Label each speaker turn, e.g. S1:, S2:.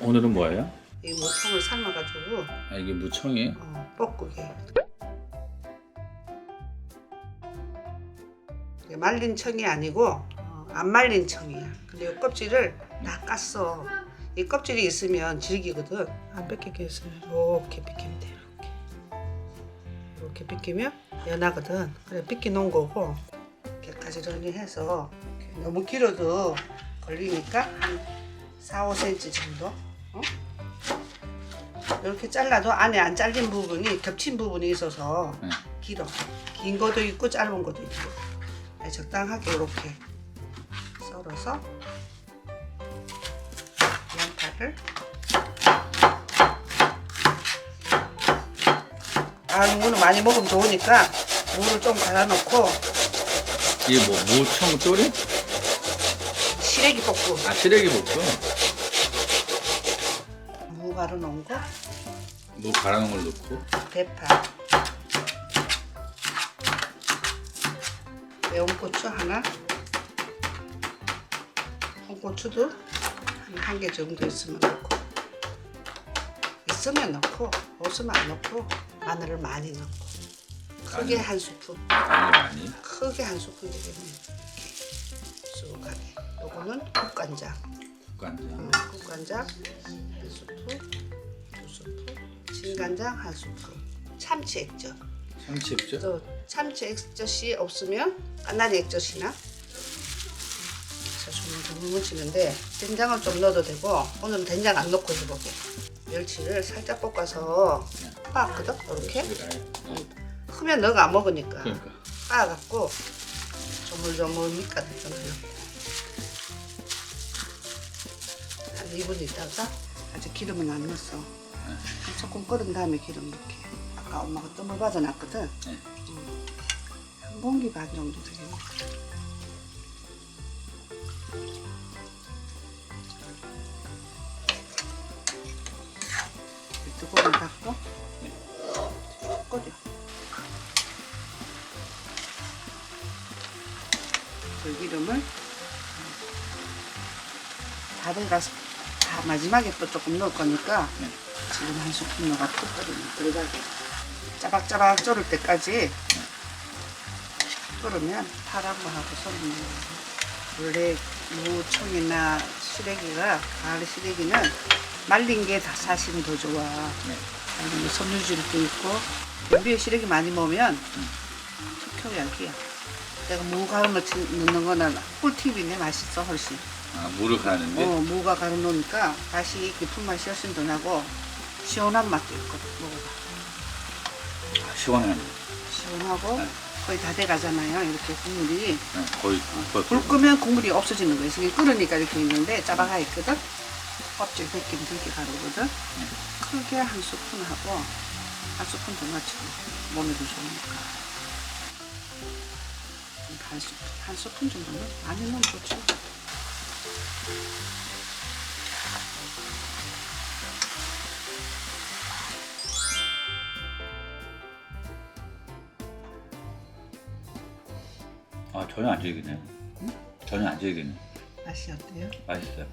S1: 오늘은 뭐예요?
S2: 이 모청을 삶아가지고
S1: 아 이게 무청이에요?
S2: 어, 볶국에 이게 말린 청이 아니고 어, 안 말린 청이야. 근데 이 껍질을 다 깠어. 이 껍질이 있으면 질기거든. 안 뺏기게 있으면 이렇게 뺏기면 돼. 이렇게 이렇게 뺏기면 연하거든. 그래 뺏기 놓은 거고 이렇게 가지런히 해서 이렇게 너무 길어도 걸리니까 한 4, 5cm 정도. 어? 이렇게 잘라도 안에 안 잘린 부분이 겹친 부분이 있어서
S1: 네.
S2: 길어. 긴 것도 있고 짧은 것도 있고. 네, 적당하게 이렇게 썰어서 양파를 아, 이거는 많이 먹으면 좋으니까 물을 좀 갈아놓고
S1: 이게 뭐 무청 쪼리?
S2: 시래기 볶고
S1: 아 시래기 볶음.
S2: 무 갈아놓은 거,
S1: 무 갈아놓은 걸 넣고.
S2: 대파, 매운 고추 하나, 홍고추도 한 개 정도 있으면 넣고. 있으면 넣고 없으면 안 넣고 마늘을 많이 넣고. 크게. 한 스푼.
S1: 많이 많이.
S2: 크게 한 스푼 되겠네 이렇게. 쑥하게. 요거는 국간장
S1: 국간장.
S2: 음, 국간장 한 스푼 두 스푼 진간장 한 스푼 참치 액젓.
S1: 참치 액젓.
S2: 또 참치 액젓이 없으면 까나리 액젓이나. 그래서 조물조물 묻히는데 된장은 좀 넣어도 되고 오늘은 된장 안 넣고 해보게. 멸치를 살짝 볶아서 빻거든 이렇게? 크면 너가 안 먹으니까.
S1: 그러니까.
S2: 빻아갖고 조물조물 밑가잖아요 한 2분 있다가 아직 기름은 안 넣었어. 조금 끓은 다음에 기름 넣게. 아까 엄마가 뜸을 받아놨거든?
S1: 네.
S2: 한 공기 반 정도 되겠네. 뜨거운 닦고? 끓여. 들기름을 다 돼가서 다 마지막에 또 조금 넣을 거니까
S1: 네.
S2: 지금 한 스푼 끓이면 들어가게. 짜박짜박 졸을 때까지 끓으면 파란 거 하고 썰는 거예요 원래 무청이나 시래기가 가을 시래기는 말린 게 다 사실은 더 좋아.
S1: 네.
S2: 섬유질도 있고 연비에 시래기 많이 먹으면 촉촉약이야 내가 무 넣지- 넣는 거는 꿀팁이네 맛있어 훨씬.
S1: 아 무를 가는데.
S2: 어, 무가 갈아 놓으니까 다시 깊은 맛이 훨씬 더 나고 시원한 맛도 있거든 먹어봐
S1: 아, 시원하네.
S2: 시원하고
S1: 네.
S2: 거의 다 돼가잖아요 이렇게 국물이.
S1: 네, 거의 거의
S2: 불 끄면 국물이 없어지는 거예요. 이게 끓으니까 이렇게 있는데 짜박하 있거든? 껍질 벗김 들게 가루거든? 크게 한 스푼 하고 한 스푼 더 넣지 몸에도 좋으니까 한 스푼, 한 스푼 정도는 많이 넣으면 좋지
S1: 아 전혀 안 질기네. 전혀 안 질기네.
S2: 맛이 어때요?
S1: 맛있어요.